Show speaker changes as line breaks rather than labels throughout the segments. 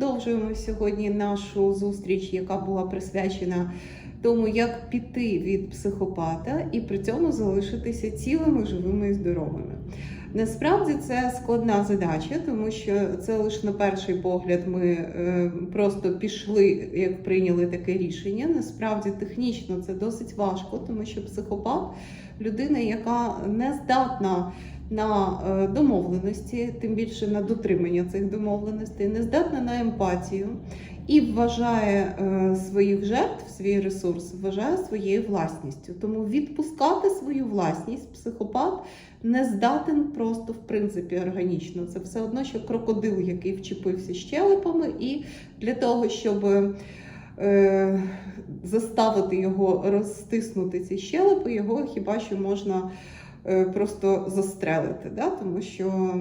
продовжуємо сьогодні нашу зустріч, яка була присвячена тому, як піти від психопата і при цьому залишитися цілими, живими і здоровими. Насправді це складна задача, тому що це лише на перший погляд ми е, просто пішли, як прийняли таке рішення. Насправді технічно це досить важко, тому що психопат людина, яка не здатна на е, домовленості, тим більше на дотримання цих домовленостей, не здатна на емпатію і вважає е, своїх жертв, свій ресурс, вважає своєю власністю. Тому відпускати свою власність психопат не здатен просто в принципі органічно. Це все одно, що крокодил, який вчепився щелепами, і для того, щоб е, заставити його розтиснути ці щелепи, його хіба що можна просто застрелити, да? тому що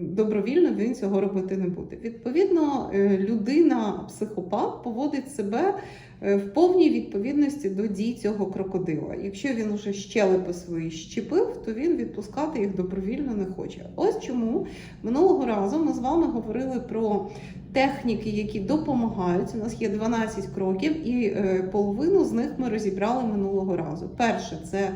добровільно він цього робити не буде. Відповідно, е, людина, психопат, поводить себе е, в повній відповідності до дій цього крокодила. Якщо він уже щелепи свої щепив, то він відпускати їх добровільно не хоче. Ось чому минулого разу ми з вами говорили про техніки, які допомагають. У нас є 12 кроків, і е, половину з них ми розібрали минулого разу. Перше, це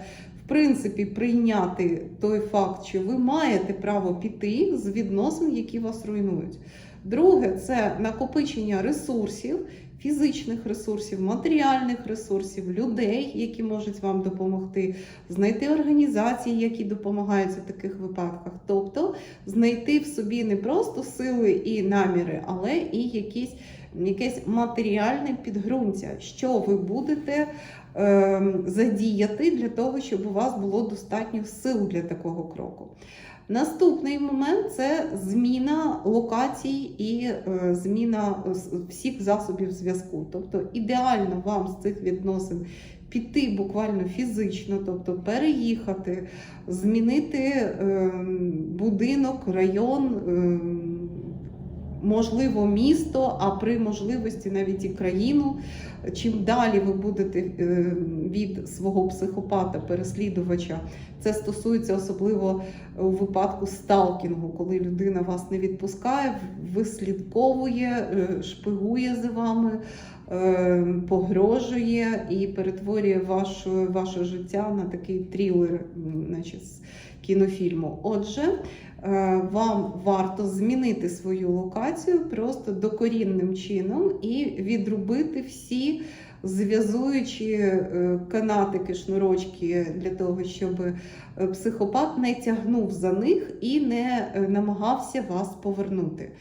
в принципі прийняти той факт, що ви маєте право піти з відносин, які вас руйнують. Друге, це накопичення ресурсів, фізичних ресурсів, матеріальних ресурсів, людей, які можуть вам допомогти, знайти організації, які допомагають у таких випадках. Тобто знайти в собі не просто сили і наміри, але і якісь, якесь матеріальне підґрунтя, що ви будете задіяти для того, щоб у вас було достатньо сил для такого кроку. Наступний момент це зміна локацій і е, зміна всіх засобів зв'язку. Тобто ідеально вам з цих відносин піти буквально фізично, тобто переїхати, змінити е, будинок, район. Е, Можливо, місто, а при можливості навіть і країну. Чим далі ви будете е, від свого психопата, переслідувача, це стосується особливо у випадку сталкінгу, коли людина вас не відпускає, вислідковує, е, шпигує за вами, е, погрожує і перетворює ваше, ваше життя на такий трилер, м, наче з кінофільму. Отже, е, вам варто змінити свою локацію просто докорінним чином і відрубити всі зв'язуючі е, канатики, шнурочки для того, щоб е, психопат не тягнув за них і не намагався вас повернути.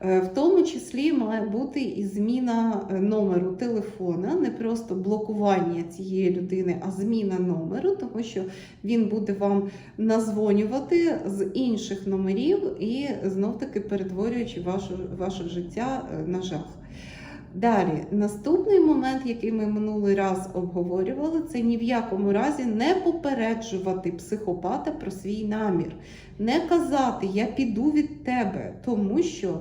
Е, В тому числі має бути і зміна е, номеру телефона, не просто блокування цієї людини, а зміна номеру, тому що він буде вам назвонювати з інших номерів і знов-таки перетворюючи ваше, ваше життя е, на жах. Далі, наступний момент, який ми минулий раз обговорювали, це ні в якому разі не попереджувати психопата про свій намір, не казати Я піду від тебе, тому що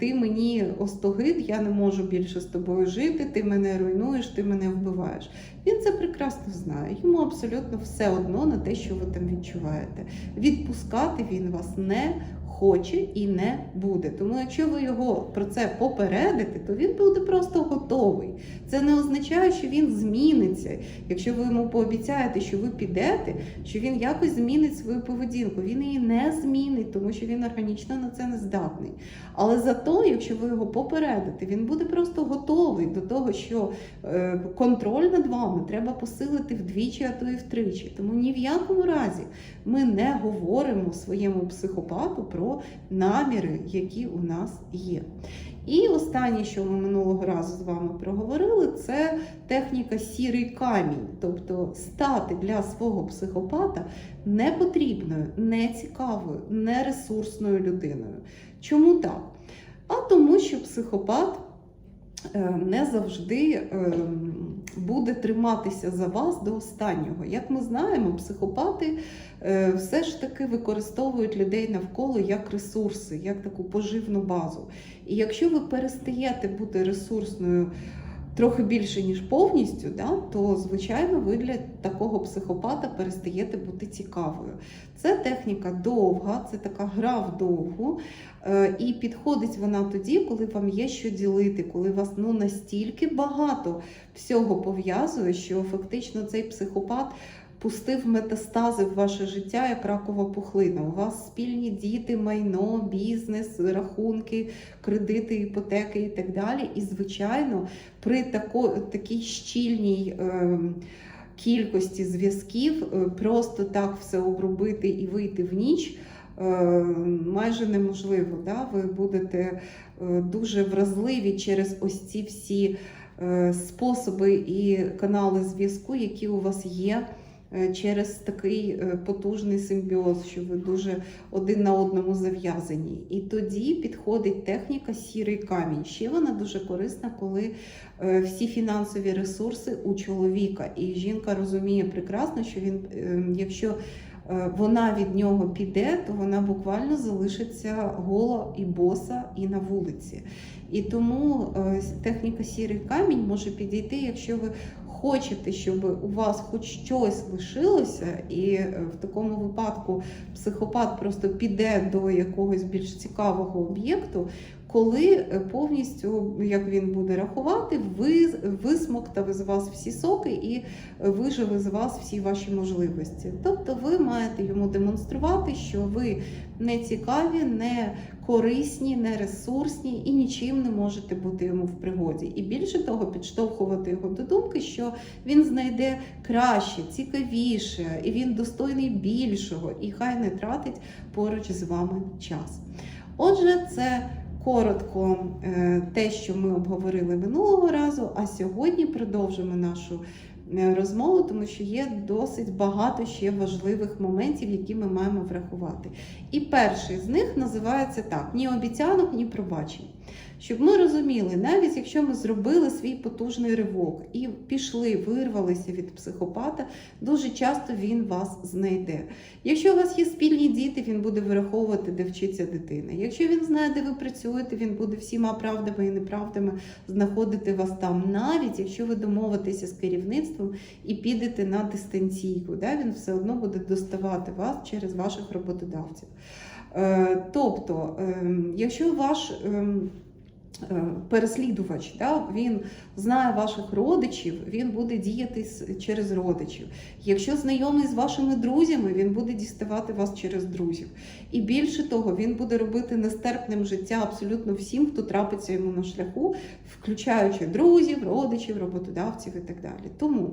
ти мені остогид, я не можу більше з тобою жити, ти мене руйнуєш, ти мене вбиваєш. Він це прекрасно знає. Йому абсолютно все одно на те, що ви там відчуваєте. Відпускати він вас не хоче і не буде. Тому якщо ви його про це попередите, то він буде просто готовий. Це не означає, що він зміниться. Якщо ви йому пообіцяєте, що ви підете, що він якось змінить свою поведінку. Він її не змінить, тому що він органічно на це не здатний. Але зато, якщо ви його попередите, він буде просто готовий до того, що е, контроль над вами треба посилити вдвічі, а то і втричі. Тому ні в якому разі ми не говоримо своєму психопату про наміри, які у нас є. І останнє, що ми минулого разу з вами проговорили, це техніка сірий камінь, тобто стати для свого психопата непотрібною, нецікавою, нересурсною людиною. Чому так? А тому, що психопат е, не завжди е, буде триматися за вас до останнього. Як ми знаємо, психопати е, все ж таки використовують людей навколо як ресурси, як таку поживну базу. І якщо ви перестаєте бути ресурсною трохи більше, ніж повністю, да, то, звичайно, ви для такого психопата перестаєте бути цікавою. Це техніка довга, це така гра в довгу. Е, І підходить вона тоді, коли вам є що ділити, коли вас ну, настільки багато всього пов'язує, що фактично цей психопат пустив метастази в ваше життя як ракова пухлина. У вас спільні діти, майно, бізнес, рахунки, кредити, іпотеки і так далі. І, звичайно, при тако, такій щільній. Е, Кількості зв'язків е, просто так все обробити і вийти в ніч е, майже неможливо. Да? Ви будете е, дуже вразливі через ось ці всі способи і канали зв'язку, які у вас є через такий е, потужний симбіоз, що ви дуже один на одному зав'язані. І тоді підходить техніка сірий камінь. Ще вона дуже корисна, коли е, всі фінансові ресурси у чоловіка. І жінка розуміє прекрасно, що він, е, якщо е, вона від нього піде, то вона буквально залишиться гола і боса і на вулиці. І тому е, техніка сірий камінь може підійти, якщо ви хочете, щоб у вас хоч щось лишилося, і е, в такому випадку психопат просто піде до якогось більш цікавого об'єкту, коли е, повністю, як він буде рахувати, ви, висмоктав з вас всі соки і е, виживе з вас всі ваші можливості. Тобто ви маєте йому демонструвати, що ви не цікаві, не корисні, не ресурсні і нічим не можете бути йому в пригоді. І більше того, підштовхувати його до думки, що він знайде краще, цікавіше, і він достойний більшого, і хай не тратить поруч з вами час. Отже, це коротко е, те, що ми обговорили минулого разу, а сьогодні продовжимо нашу е, розмову, тому що є досить багато ще важливих моментів, які ми маємо врахувати. І перший з них називається так: ні обіцянок, ні пробачень. Щоб ми розуміли, навіть якщо ми зробили свій потужний ривок і пішли, вирвалися від психопата, дуже часто він вас знайде. Якщо у вас є спільні діти, він буде вираховувати, де вчиться дитина. Якщо він знає, де ви працюєте, він буде всіма правдами і неправдами знаходити вас там, навіть якщо ви домовитеся з керівництвом і підете на дистанційку, да, він все одно буде доставати вас через ваших роботодавців. Е, Тобто, ем, якщо ваш ем, переслідувач, да, він знає ваших родичів, він буде діяти через родичів. Якщо знайомий з вашими друзями, він буде діставати вас через друзів. І більше того, він буде робити нестерпним життя абсолютно всім, хто трапиться йому на шляху, включаючи друзів, родичів, роботодавців і так далі. Тому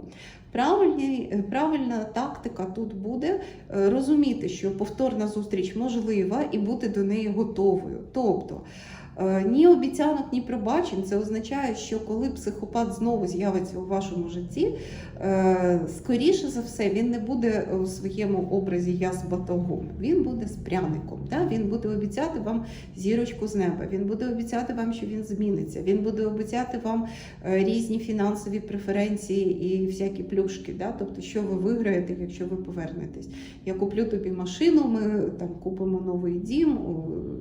е, правильна тактика тут буде е, розуміти, що повторна зустріч можлива і бути до неї готовою. Тобто е, ні обіцянок, ні пробачень це означає, що коли психопат знову з'явиться у вашому житті, е, скоріше за все, він не буде у своєму образі я з батогом, він буде з пряником. Да? Він буде обіцяти вам зірочку з неба, він буде обіцяти вам, що він зміниться, він буде обіцяти вам е, різні фінансові преференції і всякі плюшки. Да? Тобто, що ви виграєте, якщо ви повернетесь. Я куплю тобі машину, ми там купимо новий дім.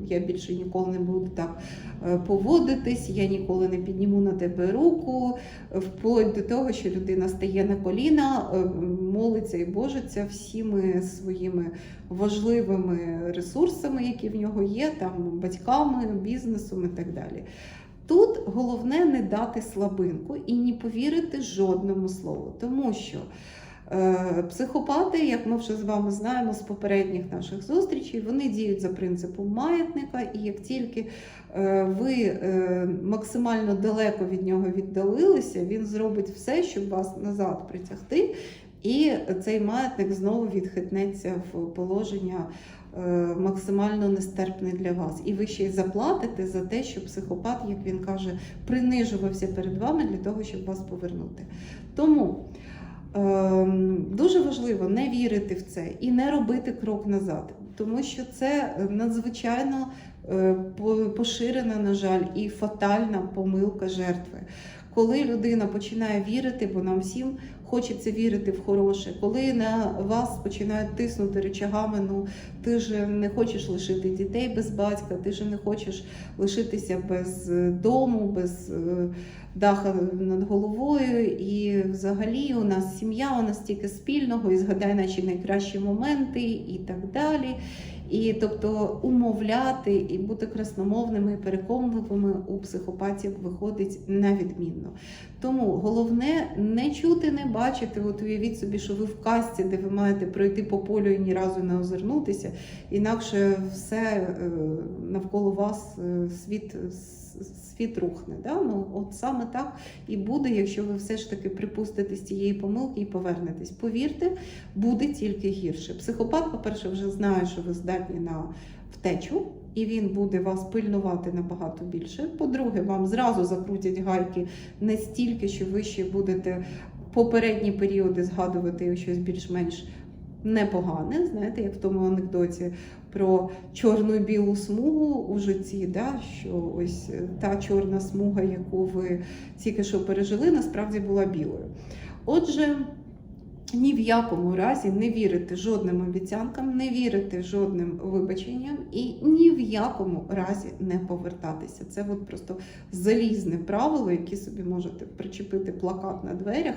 Я більше ніколи не буду так е, поводитись, я ніколи не підніму на тебе руку, вплоть до того, що людина стає на коліна, е, молиться і божиться всіми своїми важливими ресурсами, які в нього є, там батьками, бізнесом і так далі. Тут головне не дати слабинку і не повірити жодному слову, тому що психопати, як ми вже з вами знаємо з попередніх наших зустрічей, вони діють за принципом маятника, і як тільки е, ви е, максимально далеко від нього віддалилися, він зробить все, щоб вас назад притягти, і цей маятник знову відхитнеться в положення. е, Максимально нестерпний для вас, і ви ще й заплатите за те, що психопат, як він каже, принижувався перед вами для того, щоб вас повернути. Тому дуже важливо не вірити в це і не робити крок назад, тому що це надзвичайно е, поширена, на жаль, і фатальна помилка жертви. Коли людина починає вірити, бо нам всім хочеться вірити в хороше, коли на вас починають тиснути речагами, ну ти ж не хочеш лишити дітей без батька, ти ж не хочеш лишитися без е, дому, без е, даха над головою. І взагалі у нас сім'я, у нас тільки спільного, і згадай наші найкращі моменти і так далі. І тобто умовляти і бути красномовними і переконливими у психопатів виходить невідмінно. Тому головне не чути, не бачити. От уявіть собі, що ви в касті, де ви маєте пройти по полю і ні разу не озирнутися, інакше все е, навколо вас е, світ. Світ рухне, да? ну от саме так і буде, якщо ви все ж таки припуститесь цієї помилки і повернетесь. Повірте, буде тільки гірше. Психопат, по-перше, вже знає, що ви здатні на втечу, і він буде вас пильнувати набагато більше. По-друге, вам зразу закрутять гайки не стільки, що ви ще будете попередні періоди згадувати щось більш-менш непогане. Знаєте, як в тому анекдоті про чорну білу смугу у житті, да? що ось е, та чорна смуга, яку ви тільки що пережили, насправді була білою. Отже, ні в якому разі не вірити жодним обіцянкам, не вірити жодним вибаченням і ні в якому разі не повертатися. Це от просто залізне правило, яке собі можете причепити плакат на дверях.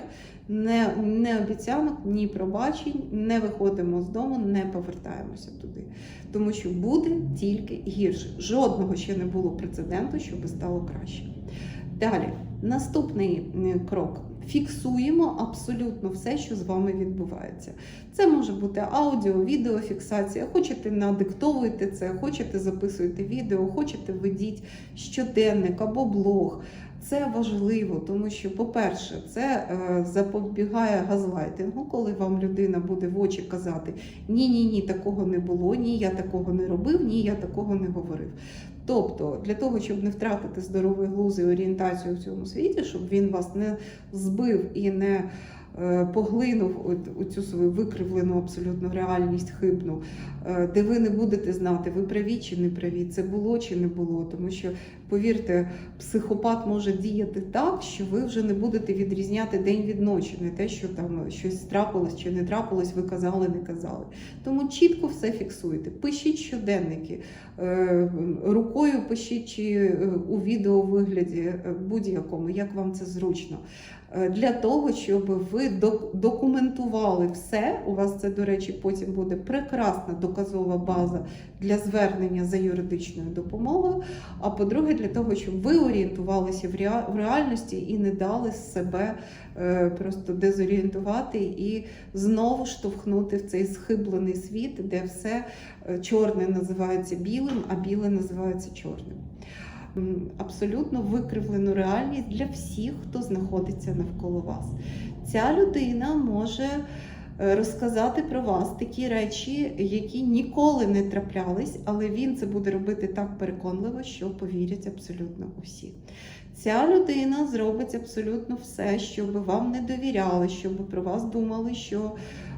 Не, не обіцянок, ні пробачень, не виходимо з дому, не повертаємося туди. Тому що буде тільки гірше. Жодного ще не було прецеденту, щоб стало краще. Далі, наступний крок. Фіксуємо абсолютно все, що з вами відбувається. Це може бути аудіо, відеофіксація. Хочете надиктовуйте це, хочете записуйте відео, хочете ведіть щоденник або блог. Це важливо, тому що, по-перше, це е, запобігає газлайтингу, коли вам людина буде в очі казати ні, ні, ні, такого не було, ні, я такого не робив, ні, я такого не говорив. Тобто, для того, щоб не втратити здоровий глузд і орієнтацію в цьому світі, щоб він вас не збив і не е, поглинув цю свою викривлену абсолютно реальність хибну, е, де ви не будете знати, ви праві чи не праві, це було чи не було. Тому що, повірте, психопат може діяти так, що ви вже не будете відрізняти день від ночі, не те, що там щось трапилось чи не трапилось, ви казали, не казали. Тому чітко все фіксуйте. Пишіть щоденники, е, рукою пишіть чи е, у відеовигляді е, будь-якому, як вам це зручно. Для того, щоб ви документували все, у вас це, до речі, потім буде прекрасна доказова база для звернення за юридичною допомогою. А по-друге, для того, щоб ви орієнтувалися в реальності і не дали себе е, просто дезорієнтувати і знову штовхнути в цей схиблений світ, де все е, чорне називається білим, а біле називається чорним. Абсолютно викривлену реальність для всіх, хто знаходиться навколо вас. Ця людина може розказати про вас такі речі, які ніколи не траплялись, але він це буде робити так переконливо, що повірять абсолютно усі. Ця людина зробить абсолютно все, щоб вам не довіряли, щоб про вас думали, що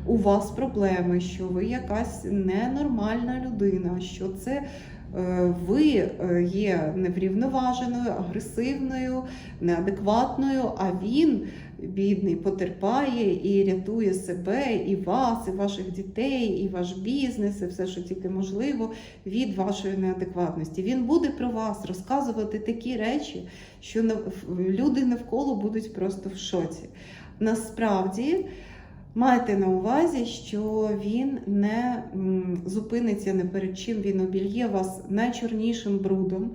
у вас проблеми, що ви якась ненормальна людина, що це е, ви е, є неврівноваженою, агресивною, неадекватною, а він, бідний, потерпає і рятує себе, і вас, і ваших дітей, і ваш бізнес, і все, що тільки можливо, від вашої неадекватності. Він буде про вас розказувати такі речі, що люди навколо будуть просто в шоці. Насправді. Майте на увазі, що він не зупиниться не перед чим, він обільє вас найчорнішим брудом.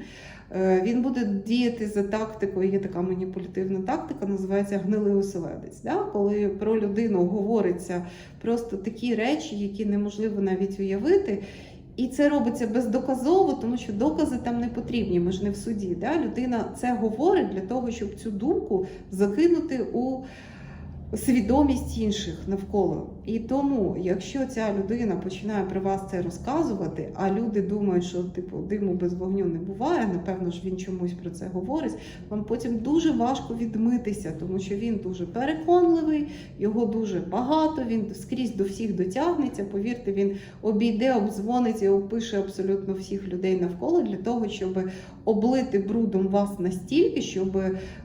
Е, Він буде діяти за тактикою, є така маніпулятивна тактика, називається гнилий оселедець. Да? Коли про людину говориться просто такі речі, які неможливо навіть уявити. І це робиться бездоказово, тому що докази там не потрібні. Ми ж не в суді. Да? Людина це говорить для того, щоб цю думку закинути у свідомість інших навколо. І тому, якщо ця людина починає про вас це розказувати, а люди думають, що типу диму без вогню не буває, напевно ж він чомусь про це говорить. Вам потім дуже важко відмитися, тому що він дуже переконливий, його дуже багато. Він скрізь до всіх дотягнеться. Повірте, він обійде, обдзвонить і опише абсолютно всіх людей навколо для того, щоб облити брудом вас настільки, щоб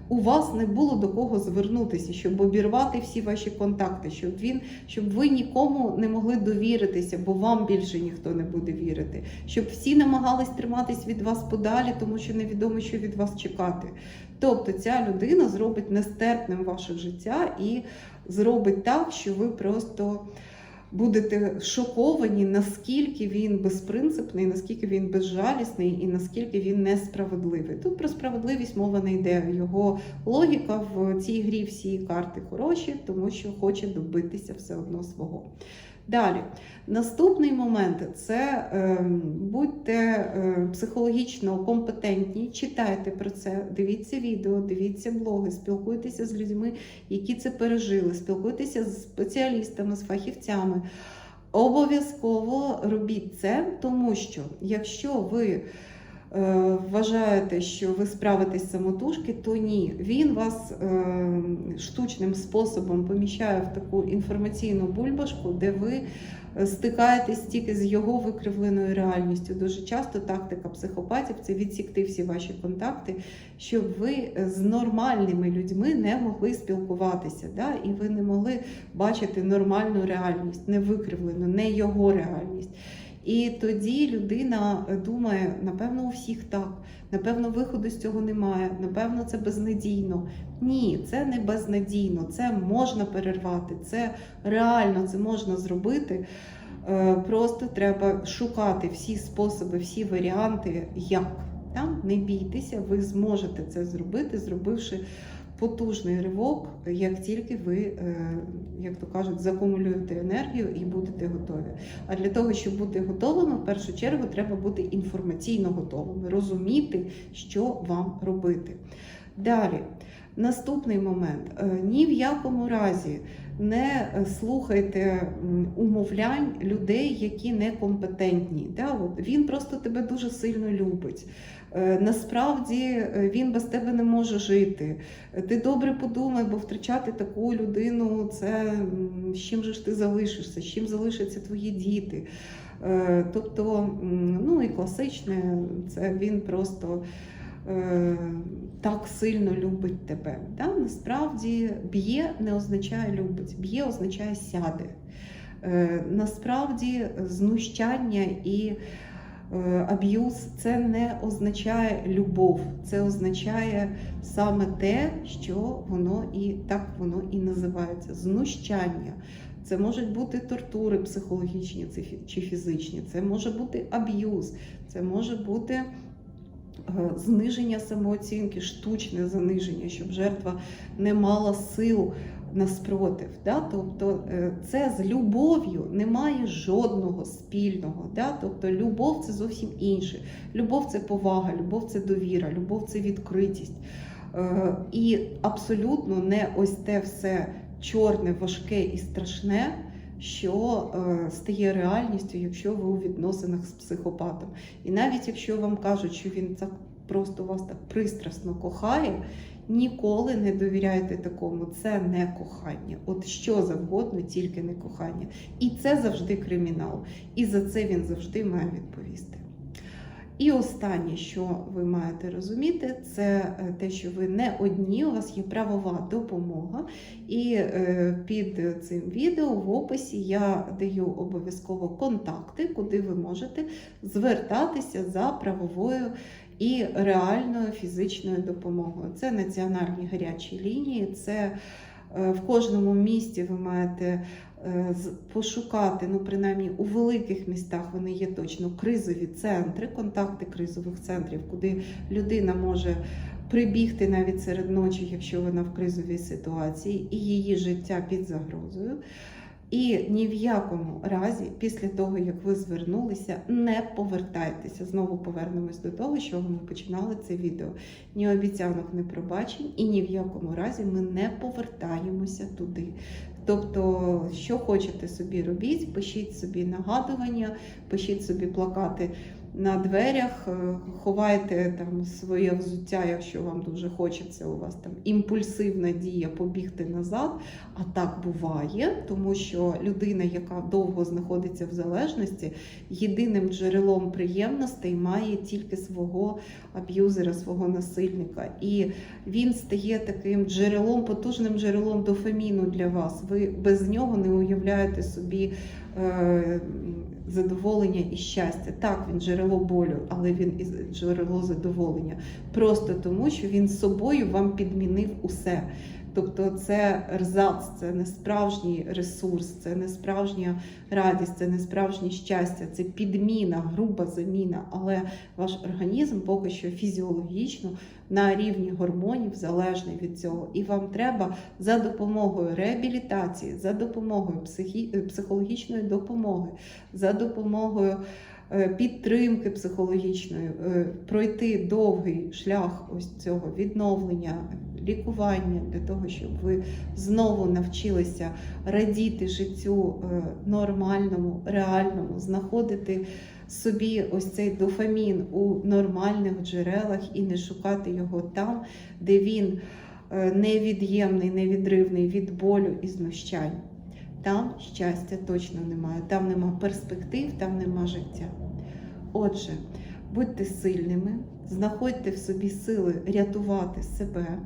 у вас не було до кого звернутися, щоб обірвати всі ваші контакти, щоб він, щоб ви нікому не могли довіритися, бо вам більше ніхто не буде вірити. Щоб всі намагались триматись від вас подалі, тому що невідомо, що від вас чекати. Тобто ця людина зробить нестерпним ваше життя і зробить так, що ви просто будете шоковані, наскільки він безпринципний, наскільки він безжалісний і наскільки він несправедливий. Тут про справедливість мова не йде. Його логіка в цій грі всі карти хороші, тому що хоче добитися все одно свого. Далі, наступний момент це е, будьте е, психологічно компетентні, читайте про це, дивіться відео, дивіться блоги, спілкуйтеся з людьми, які це пережили, спілкуйтеся з спеціалістами, з фахівцями. Обов'язково робіть це, тому що якщо ви вважаєте, що ви справитесь самотужки, то ні. Він вас е, штучним способом поміщає в таку інформаційну бульбашку, де ви е, стикаєтесь тільки з його викривленою реальністю. Дуже часто тактика психопатів це відсікти всі ваші контакти, щоб ви е, з нормальними людьми не могли спілкуватися, да? і ви не могли бачити нормальну реальність, не викривлену, не його реальність. І тоді людина е, думає, напевно, у всіх так, напевно, виходу з цього немає, напевно, це безнадійно. Ні, це не безнадійно, це можна перервати, це реально це можна зробити. Е, Просто треба шукати всі способи, всі варіанти, як. Та? Не бійтеся, ви зможете це зробити, зробивши потужний ривок, як тільки ви, е, як то кажуть, закумулюєте енергію і будете готові. А для того, щоб бути готовими, в першу чергу треба бути інформаційно готовими, розуміти, що вам робити. Далі, наступний момент: Е, ні в якому разі не слухайте умовлянь людей, які некомпетентні. Да? От він просто тебе дуже сильно любить. Е, Насправді е, він без тебе не може жити. Ти добре подумай, бо втрачати таку людину це з чим же ж ти залишишся, з чим залишаться твої діти. Е, Тобто, ну і класичне, це він просто так сильно любить тебе. Да? Насправді б'є не означає любить, б'є означає сяде. Насправді знущання і аб'юз це не означає любов, це означає саме те, що воно і так воно і називається знущання. Це можуть бути тортури психологічні чи фізичні, це може бути аб'юз, це може бути е, зниження самооцінки, штучне заниження, щоб жертва не мала сил на спротив. Да? Тобто е, це з любов'ю немає жодного спільного. Да? Тобто любов це зовсім інше. Любов це повага, любов це довіра, любов це відкритість. Е, І абсолютно не ось те все чорне, важке і страшне, що е, стає реальністю, якщо ви у відносинах з психопатом. І навіть якщо вам кажуть, що він так просто вас так пристрасно кохає, ніколи не довіряйте такому. Це не кохання. От що завгодно, тільки не кохання. І це завжди кримінал. І за це він завжди має відповісти. І останнє, що ви маєте розуміти, це е, те, що ви не одні, у вас є правова допомога. І е, під цим відео в описі я даю обов'язково контакти, куди ви можете звертатися за правовою і реальною фізичною допомогою. Це національні гарячі лінії, це е, в кожному місті ви маєте е, пошукати, ну принаймні у великих містах вони є точно кризові центри, контакти кризових центрів, куди людина може прибігти навіть серед ночі, якщо вона в кризовій ситуації, і її життя під загрозою. І ні в якому разі, після того, як ви звернулися, не повертайтеся. Знову повернемось до того, що ми починали це відео. Ні обіцянок, ні пробачень, і ні в якому разі ми не повертаємося туди. Тобто, що хочете собі робіть, пишіть собі нагадування, пишіть собі плакати на дверях, е, ховайте там своє взуття, якщо вам дуже хочеться, у вас там імпульсивна дія побігти назад. А так буває, тому що людина, яка довго знаходиться в залежності, єдиним джерелом приємностей має тільки свого аб'юзера, свого насильника. І він стає таким джерелом, потужним джерелом дофаміну для вас. Ви без нього не уявляєте собі е, задоволення і щастя. Так, він джерело болю, але він і джерело задоволення. Просто тому, що він собою вам підмінив усе. Тобто це рзац, це не справжній ресурс, це не справжня радість, це не справжнє щастя, це підміна, груба заміна. Але ваш організм поки що фізіологічно на рівні гормонів залежний від цього. І вам треба за допомогою реабілітації, за допомогою психі... психологічної допомоги, за допомогою підтримки психологічної, е, пройти довгий шлях ось цього відновлення, лікування для того, щоб ви знову навчилися радіти життю е, нормальному, реальному, знаходити собі ось цей дофамін у нормальних джерелах і не шукати його там, де він е, невід'ємний, невідривний від болю і знущань. Там щастя точно немає, там нема перспектив, там нема життя. Отже, будьте сильними, знаходьте в собі сили рятувати себе.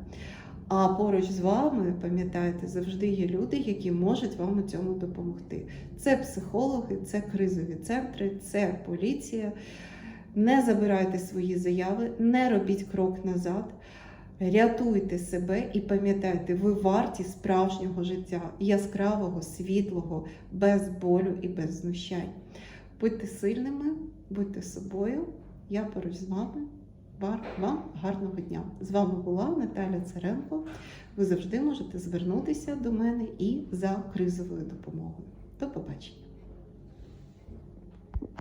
А поруч з вами, пам'ятайте, завжди є люди, які можуть вам у цьому допомогти. Це психологи, це кризові центри, це поліція. Не забирайте свої заяви, не робіть крок назад. Рятуйте себе і пам'ятайте, ви варті справжнього життя, яскравого, світлого, без болю і без знущань. Будьте сильними, будьте собою. Я поруч з вами. Вам гарного дня! З вами була Наталя Царенко. Ви завжди можете звернутися до мене і за кризовою допомогою. До побачення!